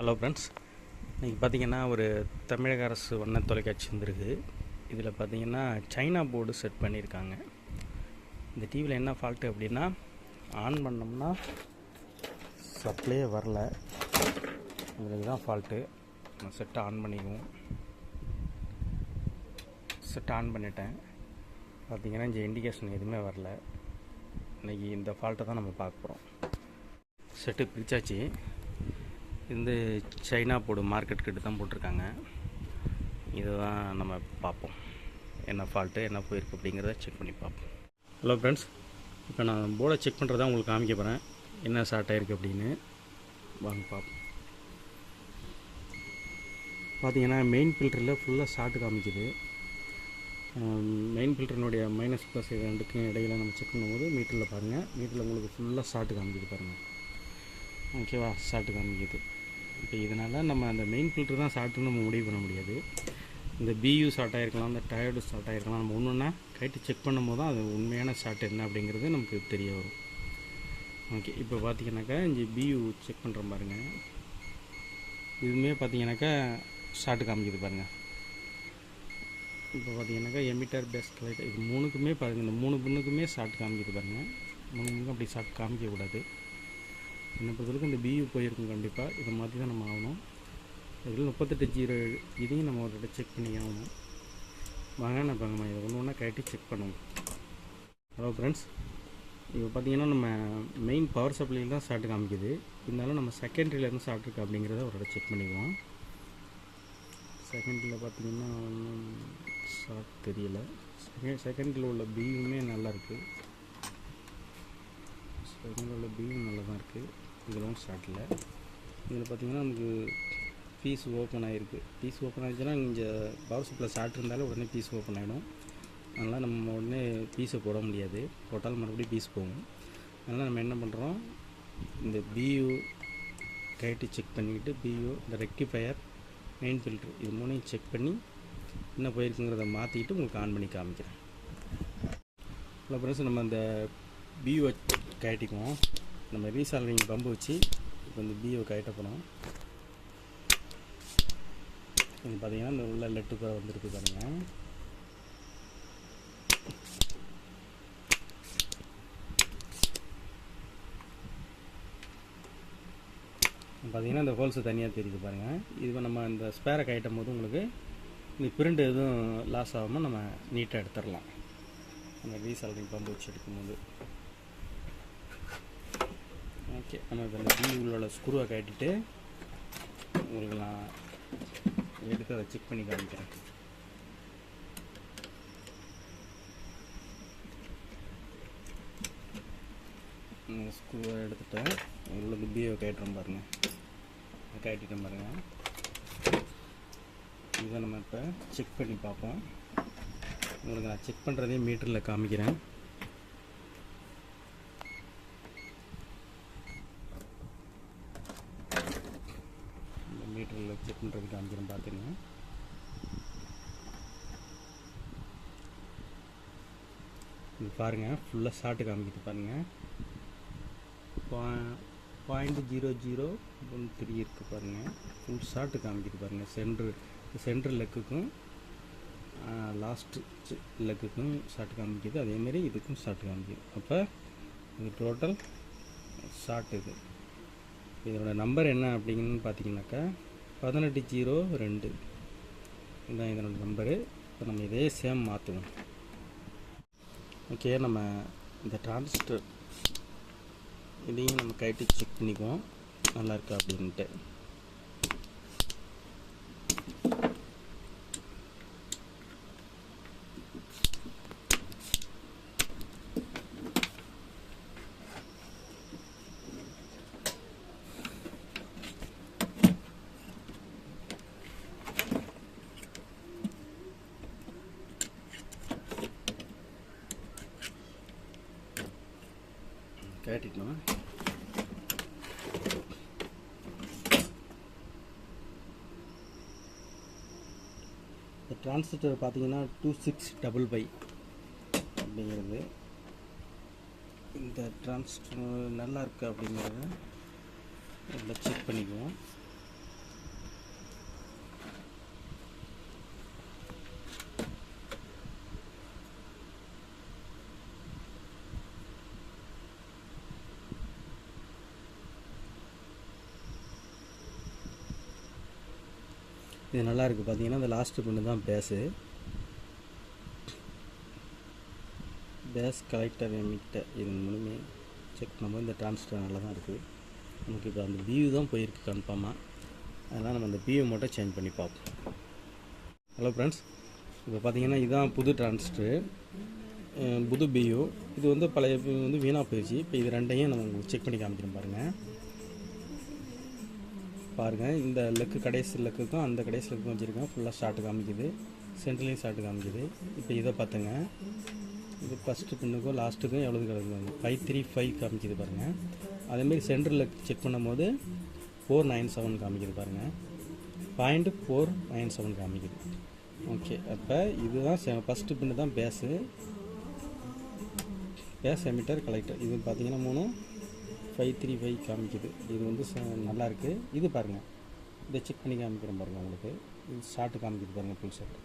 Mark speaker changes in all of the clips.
Speaker 1: Hello friends இன்றைக்கி பார்த்தீங்கன்னா ஒரு தமிழக அரசு வண்ண தொலைக்காட்சி வந்திருக்கு. இதில் பார்த்தீங்கன்னா சைனா போர்டு செட் பண்ணியிருக்காங்க இந்த டிவியில் என்ன ஃபால்ட்டு அப்படின்னா ஆன் பண்ணோம்னா சப்ளையே வரல. இதில் தான் ஃபால்ட்டு நான் செட்டை ஆன் பண்ணிக்குவோம் செட் ஆன் பண்ணிட்டேன். பார்த்திங்கன்னா இங்கே இண்டிகேஷன் எதுவுமே வரல. இன்றைக்கி இந்த ஃபால்ட்டை தான் நம்ம பார்க்க போகிறோம் செட்டு பிரிச்சாச்சு. இது சைனா போர்டு மார்க்கெட் கிட்ட தான் போட்டிருக்காங்க. இதுதான் நம்ம பார்ப்போம். என்ன ஃபால்ட்டு என்ன போயிருக்கு அப்படிங்கிறத செக் பண்ணி பார்ப்போம். ஹலோ ஃப்ரெண்ட்ஸ் இப்போ நான் போர்டை செக் பண்ணுறதா உங்களுக்கு காமிக்க போகிறேன் என்ன ஷார்ட் ஆயிருக்கு அப்படின்னு. வாங்க பார்ப்போம். பார்த்தீங்கன்னா மெயின் ஃபில்டரில் ஃபுல்லாக ஷார்ட் காமிக்குது. மெயின் ஃபில்டரினுடைய மைனஸ் ப்ளஸ் ரெண்டுக்கும் இடையில நம்ம செக் பண்ணும்போது மீட்டரில் பாருங்கள் மீட்டரில் உங்களுக்கு ஃபுல்லாக ஷார்ட் காமிக்குது பாருங்கள் ஓகேவா ஷார்ட் காமிக்குது. இப்போ இதனால் நம்ம அந்த மெயின் ஃபில்டர் தான் ஷார்ட்டுன்னு நம்ம முடிவு பண்ண முடியாது. இந்த பியூ ஷார்ட் ஆகிருக்கலாம் இந்த டயர்டு ஷார்ட் ஆகிருக்கலாம் நம்ம ஒன்று ஒன்றா கைட்டு செக் பண்ணும்போது தான் அது உண்மையான ஷார்ட் என்ன அப்படிங்கிறது நமக்கு தெரிய வரும். ஓகே இப்போ பார்த்தீங்கன்னாக்கா இங்கே பியூ செக் பண்ணுறோம் பாருங்கள் இதுவுமே பார்த்தீங்கன்னாக்கா ஷார்ட் காமிக்குது பாருங்கள் இப்போ பார்த்தீங்கன்னாக்கா எமிட்டர் பெஸ்ட் லைட் இது மூணுக்குமே பாருங்கள் இந்த மூணு பின்னுக்குமே ஷார்ட் காமிக்குது பாருங்கள் மூணு அப்படி ஷார்ட் காமிக்கக்கூடாது. என்னை பொறுத்தவரைக்கும் இந்த பியூ போயிருக்கும் கண்டிப்பாக இதை மாதிரி தான் நம்ம ஆகணும். இதில் முப்பத்தெட்டு ஜீரோ இதையும் நம்ம ஒரு செக் பண்ணி ஆகணும். வாங்க நான் பாங்கம்மா இதை ஒன்று ஒன்றா கட்டி செக் பண்ணுவோம். ஹலோ ஃப்ரெண்ட்ஸ் இப்போ பார்த்தீங்கன்னா நம்ம மெயின் பவர் சப்ளையில் தான் ஷார்ட் காமிக்குது. இருந்தாலும் நம்ம செகண்ட்ரியிலேருந்து ஷார்ட் இருக்குது அப்படிங்கிறத ஒரு இடம் செக் பண்ணிக்குவோம் செகண்ட்ரியில் பார்த்தீங்கன்னா ஒன்றும் ஷார்ட் தெரியல. செகண்ட் செகண்டில் உள்ள பியூமே நல்லா இருக்குது செகண்டில் உள்ள பியூ நல்லா தான் இருக்குது இதெல்லாம் ஷார்ட்டில் இதில் பார்த்தீங்கன்னா நமக்கு பீஸ் ஓப்பன் ஆகிருக்கு பீஸ் ஓப்பன் ஆகிடுச்சுன்னா இங்கே பவர் சப்ளை ஷார்ட் இருந்தாலும் உடனே பீஸ் ஓப்பன் ஆகிடும் அதனால் நம்ம உடனே பீஸை போட முடியாது. போட்டாலும் மறுபடியும் பீஸ் போகும். அதனால் நம்ம என்ன பண்ணுறோம் இந்த பியூ கைட்டு செக் பண்ணிக்கிட்டு பியூ இந்த ரெக்டிஃபயர் மெயின் ஃபில்ட்ரு இது மூணையும் செக் பண்ணி என்ன போயிருக்குங்கிறத மாற்றிக்கிட்டு உங்களுக்கு ஆன் பண்ணி காமிக்கிறேன். ஹலோ ஃப்ரெண்ட்ஸ் நம்ம இந்த பியூவை கழட்டிக்குவோம் நம்ம ரீசால்விங் பம்பு வச்சு இப்போ இந்த பியூவை கழட்ட போனோம் இது பார்த்தீங்கன்னா இந்த உள்ள லெட்டு கூட வந்துருக்கு பாருங்கள் பார்த்தீங்கன்னா இந்த ஹோல்ஸு தனியாக தெரியுது பாருங்கள் இது நம்ம இந்த ஸ்பேரை கட்டும் போது உங்களுக்கு இந்த பிரிண்ட் எதுவும் லாஸ் ஆகாமல் நம்ம நீட்டாக எடுத்துடலாம். அந்த ரீசால்விங் பம்பு வச்சு எடுக்கும்போது. ஓகே நம்ம இப்போ இந்த பி உள்ள ஸ்க்ரூவை கட்டிட்டு உங்களுக்கு நான் எடுத்து அதை செக் பண்ணி காமிக்கிறேன். ஸ்க்ரூவை எடுத்துட்டேன் உங்களுக்கு பியை கட்டுறோம் பாருங்கள் கட்டிட்டேன் பாருங்கள் இதை நம்ம இப்போ செக் பண்ணி பார்ப்போம். உங்களுக்கு நான் செக் பண்ணுறதையும் மீட்டரில் காமிக்கிறேன். இந்த செக் பண்ணுறது காமிக்கிறேன் பார்த்துங்க இது பாருங்கள் ஃபுல்லாக ஷார்ட்டு காமிக்கிது பாருங்கள் point zero zero one three இருக்குது பாருங்கள் ஃபுல் ஷார்ட்டு காமிக்கிது பாருங்கள் சென்ட்ரு சென்ட்ரு லெக்குக்கும் லாஸ்ட்டு லெக்குக்கும் ஷார்ட் காமிக்கிது. அதேமாரி இதுக்கும் ஷார்ட் காமிக்குது. அப்போ இது டோட்டல் ஷார்ட் இது. இதோட நம்பர் என்ன அப்படிங்கன்னு பார்த்தீங்கன்னாக்கா பதினெட்டு ஜீரோ ரெண்டு. இதுதான் இதனோட நம்பரு. இப்போ நம்ம இதே சேம் மாற்றுவோம் ஓகே நம்ம இந்த டிரான்ஸ்டர் இதையும் நம்ம கைட்டு செக் பண்ணிக்குவோம். நல்லா இருக்கா அப்படின்ட்டு. கேட்டிக்கலாம் இந்த டிரான்சிஸ்டர் பார்த்தீங்கன்னா டூ சிக்ஸ் டபுள் பை அப்படிங்கிறது. இந்த டிரான்சிஸ்டர் நல்லா இருக்குது அப்படிங்கிறத இதில் செக் பண்ணிக்குவோம். இது நல்லா இருக்குது பார்த்தீங்கன்னா இந்த லாஸ்ட்டு பின்னு தான் பேஸு பேஸ் கலெக்டர் எமிக்டர் இது மூணுமே செக் பண்ணும்போது இந்த டிரான்ஸ்டர் நல்லா தான் இருக்குது நமக்கு இப்போ அந்த வியூ தான் போயிருக்கு கன்ஃபார்மாக அதனால் நம்ம அந்த வியூ மட்டும் சேஞ்ச் பண்ணி பார்ப்போம். ஹலோ ஃப்ரெண்ட்ஸ் இப்போ பார்த்தீங்கன்னா இதுதான் புது டிரான்ஸ்டரு புது பியூ இது வந்து பழைய பியூ வந்து வீணாக போயிடுச்சு. இப்போ இது ரெண்டையும் நம்ம உங்களுக்கு செக் பண்ணி காமிக்கிறோம் பாருங்கள் பாருங்கள் இந்த லெக்கு கடைசி லெக்குக்கும் அந்த கடைசி லெக்குக்கும் வச்சுருக்கேன். ஃபுல்லாக ஷார்ட் காமிக்குது. சென்ட்ரலையும் ஷார்ட் காமிக்குது. இப்போ இதை பார்த்துங்க இது ஃபஸ்ட்டு பின்னுக்கும் லாஸ்ட்டுக்கும் எவ்வளோ கிடக்குது ஃபைவ் த்ரீ ஃபைவ் காமிக்குது பாருங்கள் அதேமாரி சென்ட்ரல் லெக் செக் பண்ணும்போது ஃபோர் நைன் செவன் காமிக்குது பாருங்கள் பாயிண்ட் ஃபோர் நைன் செவன் காமிக்குது. ஓகே அப்போ இதுதான் ஃபஸ்ட்டு பின்னு தான் பேஸு பேஸ் எமிட்டர் கலெக்டர் இது பார்த்தீங்கன்னா மூணு. ஃபைவ் த்ரீ ஃபைவ் காமிக்குது. இது வந்து ச- நல்லா இது பாருங்கள் இதை செக் பண்ணி காமிக்கிறேன் பாருங்கள் உங்களுக்கு. இது ஷார்ட்டு காமிக்குது பாருங்கள் ஃபுல் ஷார்ட்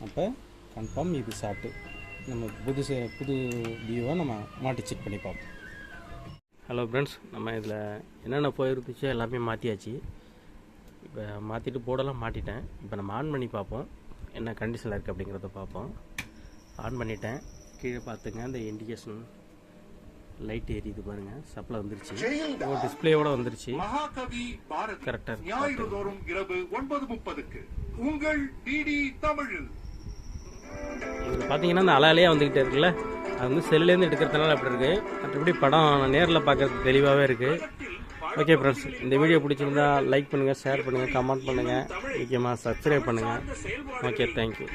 Speaker 1: அப்போ கன்ஃபார்ம் இது ஷார்ட்டு நம்ம புதுசு புது வியூவை நம்ம மாட்டி செக் பண்ணி பார்ப்போம். ஹலோ ஃப்ரெண்ட்ஸ் நம்ம இதில் என்னென்ன போயிருந்துச்சோ எல்லாமே மாற்றியாச்சு இப்போ மாற்றிட்டு போர்டெல்லாம் மாட்டிட்டேன். இப்போ நம்ம ஆன் பண்ணி பார்ப்போம். என்ன கண்டிஷனில் இருக்குது அப்படிங்கிறத பார்ப்போம். ஆன் பண்ணிட்டேன். கீழே பார்த்துங்க இந்த இண்டிகேஷன் லைட் எரியுது பாருங்க. சப்ளை வந்துருச்சு. ஒரு டிஸ்பிளேயோட வந்துருச்சு.
Speaker 2: மகாகவி பாரதி.
Speaker 1: கரெக்டா.
Speaker 2: ஞாயிறு தோறும் இரவு ஒன்பது முப்பதுக்கு உங்கள் டிடி
Speaker 1: இதில் பார்த்தீங்கன்னா இந்த அலையிலே வந்துக்கிட்டே இருக்குல்ல? அது வந்து செல்லுலேருந்து எடுக்கிறதுனால அப்படி இருக்குது மற்றபடி படம் நேரில் பார்க்கறது தெளிவாகவே இருக்குது ஓகே ஃப்ரெண்ட்ஸ் இந்த வீடியோ பிடிச்சிருந்தா லைக் பண்ணுங்கள் ஷேர் பண்ணுங்கள் கமெண்ட் பண்ணுங்கள் முக்கியமாக சப்ஸ்கிரைப் பண்ணுங்கள் ஓகே தேங்க்யூ